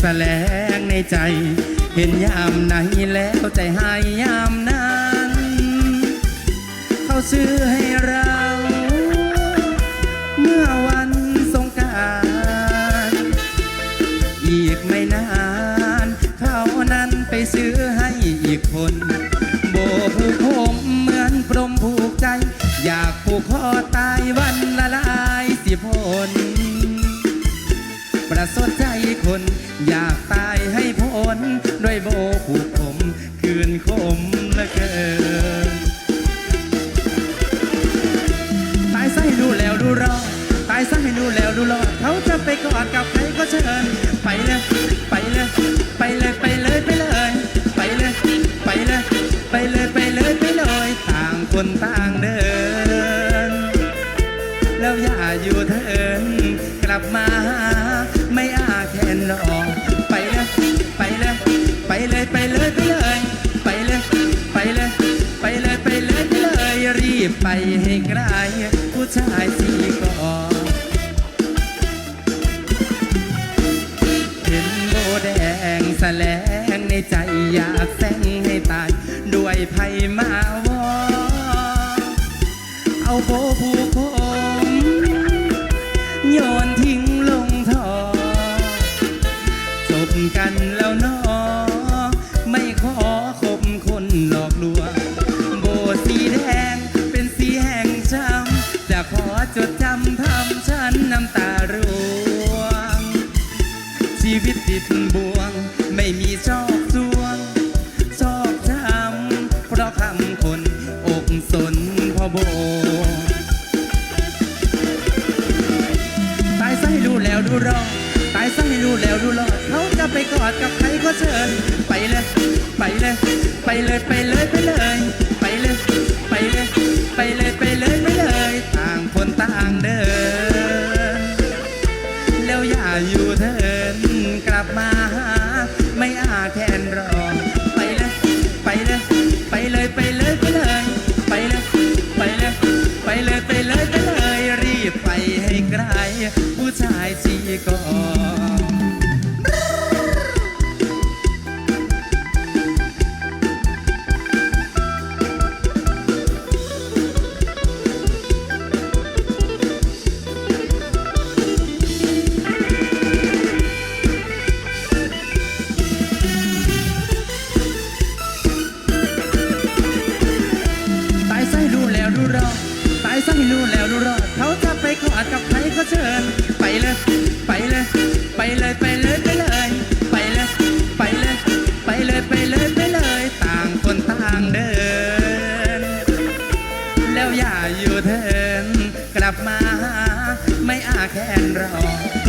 แสลงในใจ เห็นยามไหนแล้วใจหายยามนั้น เขาซื้อให้เรา เมื่อวันสงการอีกไม่นาน เขานั้นไปซื้อให้อีกคน โบผูกผมเหมือนพรมผูกใจ อยากผูกคอตายวันละลายสิพล คนอยากตายให้พ้นด้วยโบผูกผม คืนคมลือเกิน ตายซะให้ดูแล้วดูรอดตายซะให้ดูแล้วดูรอดเขาจะไปกอดกับใครก็เชิญ ไปเลย ไปเลย ไปเลยไปเลยไปเลย ไปเลย ไปเลย ไปเลยไปเลยไปเลย ต่างคนต่างเดิน แล้วอย่าอยู่เถินกลับมา บไปให้ไกลผู้ชายสี่ก่อเห็นโบแดงแสลงในใจอยากแซงให้ตาย ด้วยภัยมาวอเอาโบผูกผมโยน ชีวิตติดบ่วง ไม่มีชอบสวง ชอบจำเพราะคำคนอกสนพอโบตายซะให้รู้แล้วดูรอดตายซะให้รู้แล้วดูรอดเขาจะไปกอดกับใครก็เชิญ ไปเลย ไปเลย ไปเลยไปเลยไปเลย ไปเลย ไปเลย ไปเลยไปเลยไปเลย ต่างคนต่างเดิน ก่อนตายรู้แล้วรู้รอดตายไส้รู้แล้วรู้รอดเขาจะไปกอดกับใครก็เชิญ อ